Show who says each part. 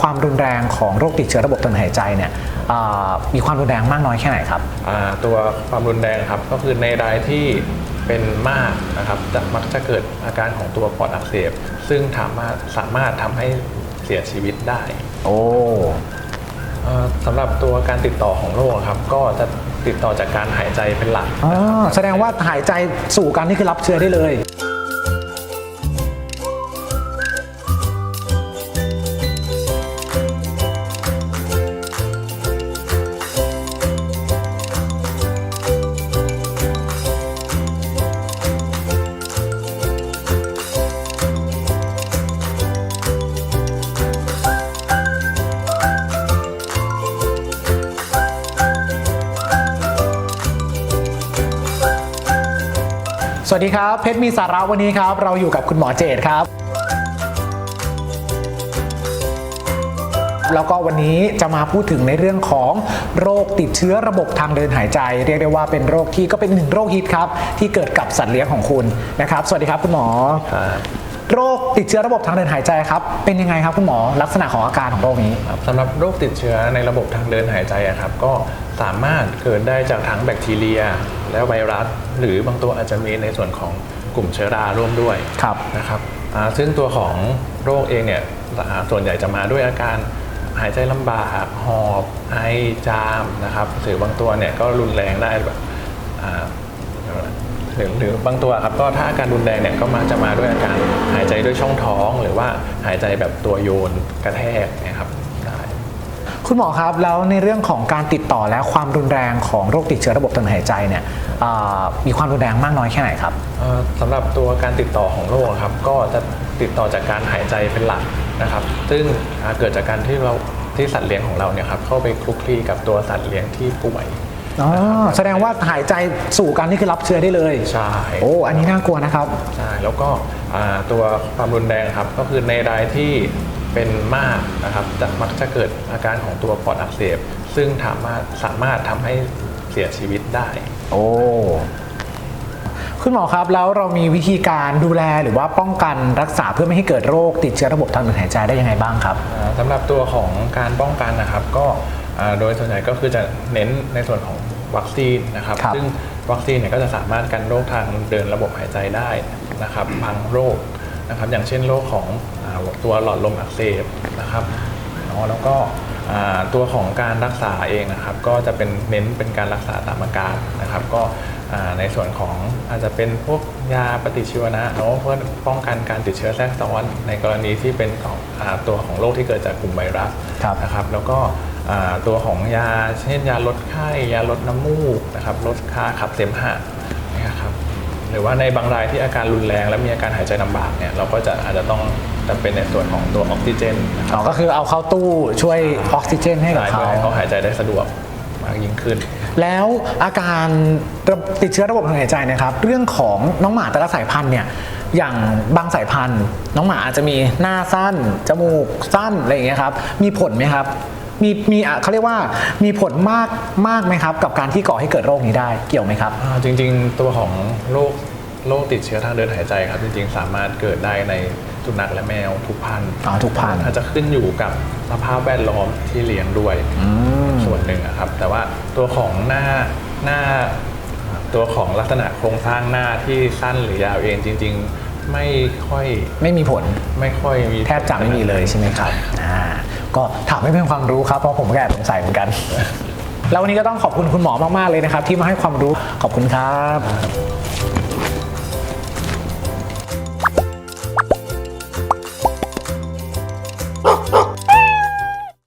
Speaker 1: ความรุนแรงของโรคติดเชื้อระบบทางเดินหายใจเนี่ยเอ่อมีความรุนแรงมากน้อยแค่ไหนครับ
Speaker 2: อ่าตัวความรุนแรงครับก็คือในรายที่เป็นมากนะครับจะมักจะเกิดอาการของตัวปอดอักเสบ ซึ่งสามารถสามารถทำให้เสียชีวิตได้
Speaker 1: โอ้
Speaker 2: เอ่อสำหรับตัวการติดต่อของโรคครับ ก็จะติดต่อจากการหายใจเป็นหลัก
Speaker 1: อ๋อแสดงว่าหายใจสู่กันนี่คือรับเชื้อได้เลย สวัสดีครับ เพชรมีสาระวันนี้ครับ เราอยู่กับคุณหมอเจตครับ แล้วก็วันนี้จะมาพูดถึงในเรื่องของโรคติดเชื้อระบบทางเดินหายใจ เรียกได้ว่าเป็นโรคที่ก็เป็นหนึ่งโรคฮิตครับ ที่เกิดกับสัตว์เลี้ยงของคุณนะครับ สวัสดีครับคุณหมอ
Speaker 2: ครับ
Speaker 1: โรคติดเชื้อระบบทางเดินหายใจครับ เป็นยังไงครับคุณหมอลักษณะของอาการของโรคนี้
Speaker 2: ครับสำหรับโรคติดเชื้อในระบบทางเดินหายใจอะครับก็สามารถเกิดได้จากทั้งแบคทีเรีย และไวรัส หรือบางตัวอาจจะมีในส่วนของกลุ่มเชื้อราร่วมด้วย
Speaker 1: ครับ
Speaker 2: นะครับอ่าซึ่งตัวของโรคเองเนี่ยอ่าส่วนใหญ่จะมาด้วยอาการหายใจลำบากหอบไอจามนะครับหรือบางตัวเนี่ยก็รุนแรงได้แบบอ่า หรือหรือบางตัวครับก็ถ้าอาการรุนแรงเนี่ยก็มักจะมาด้วยอาการหายใจด้วยช่องท้อง หรือว่าหายใจแบบตัวโยนกระแทกนะครับได้
Speaker 1: คุณหมอครับแล้วในเรื่องของการติดต่อและความรุนแรงของโรคติดเชื้อระบบทางเดินหายใจเนี่ยเอ่อมีความรุนแรงมากน้อยแค่ไหนครับ
Speaker 2: เอ่อสำหรับตัวการติดต่อของโรคครับก็จะติดต่อจากการหายใจเป็นหลักนะครับ ซึ่งอ่าเกิดจากการที่เราที่สัตว์เลี้ยงของเราเนี่ยครับเข้าไปคลุกคลีกับตัวสัตว์เลี้ยงที่ป่วย
Speaker 1: อ๋อแสดงว่าหายใจสู่กันนี่คือรับเชื้อได้เลย
Speaker 2: ใช่
Speaker 1: โอ้ อันนี้น่ากลัวนะครับ
Speaker 2: ใช่ แล้วก็อ่าตัวความรุนแรงครับ ก็คือในรายที่เป็นมากนะครับจะมักจะเกิดอาการของตัวปอดอักเสบ ซึ่งสามารถสามารถทำให้เสียชีวิตได้
Speaker 1: โอ้คุณหมอครับแล้วเรามีวิธีการดูแลหรือว่าป้องกันรักษาเพื่อไม่ให้เกิดโรคติดเชื้อระบบทางเดินหายใจได้ยังไงบ้างครับ
Speaker 2: อ่าสำหรับตัวของการป้องกันนะครับ ก็อ่า โดยส่วนใหญ่ก็คือจะเน้นในส่วนของวัคซีนนะครับ
Speaker 1: ครับ
Speaker 2: ซึ่งวัคซีนเนี่ยก็จะสามารถกันโรคทางเดินระบบหายใจได้นะครับบางโรคนะครับ อย่างเช่นโรคของอาตัวหลอดลมอักเสบนะครับเนาะแล้วก็อ่าตัวของการรักษาเองนะครับ ก็จะเป็นเน้นเป็นการรักษาตามอาการนะครับ ก็อ่าในส่วนของอาจจะเป็นพวกยาปฏิชีวนะเนาะเพื่อป้องกันการติดเชื้อแทรกซ้อนในกรณีที่เป็นของอาตัวของโรคที่เกิดจากกลุ่มไวรัส
Speaker 1: ครับ
Speaker 2: นะครับ แล้วก็อ่า ตัวของยาเช่นยาลดไข้ ยาลดน้ำมูกนะครับลดค่าขับเสมหะนะครับหรือว่าในบางรายที่อาการรุนแรงและมีอาการหายใจลำบากเนี่ยเราก็จะอาจจะต้องจำเป็นในส่วนของตัวออกซิเจนนะครับ
Speaker 1: อ๋อก็คือเอาเข้าตู้ช่วยออกซิเจนให้กับ
Speaker 2: ได้
Speaker 1: เขา
Speaker 2: เพื่อให้เขาหายใจได้สะดวกมากยิ่งขึ้น
Speaker 1: แล้วอาการติดเชื้อระบบทางหายใจนะครับ เรื่องของน้องหมาแต่ละสายพันธุ์เนี่ยอย่างบางสายพันธุ์ น้องหมาอาจจะมีหน้าสั้นจมูกสั้นอะไรอย่างเงี้ยครับมีผลไหมครับ มีมีอะเขาเรียกว่ามีผลมากมากไหมครับ กับการที่ก่อให้เกิดโรคนี้ได้เกี่ยวไหมครับ
Speaker 2: อ่าจริงๆ ตัวของโรคโรคติดเชื้อทางเดินหายใจครับ จริงๆ สามารถเกิดได้ในสุนัขและแมวทุกพันธุ์
Speaker 1: อ๋อทุกพันธุ์
Speaker 2: อาจจะขึ้นอยู่กับสภาพแวดล้อมที่เลี้ยงด้วย
Speaker 1: ม
Speaker 2: ส่วนหนึ่งนะครับ แต่ว่าตัวของหน้าหน้า ตัวของลักษณะโครงสร้างหน้าที่สั้นหรือยาวเองจริง ๆ ไม่ค่อย
Speaker 1: ไม่มีผล
Speaker 2: ไม่ค่อยมี
Speaker 1: แทบจะไม่มีเลยใช่ไหมครับอ่า ก็ถามให้เป็นความรู้ครับ เพราะผมก็แอบสงสัยเหมือนกัน แล้ววันนี้ก็ต้องขอบคุณคุณหมอมากๆเลยนะครับ ที่มาให้ความรู้ขอบคุณครับ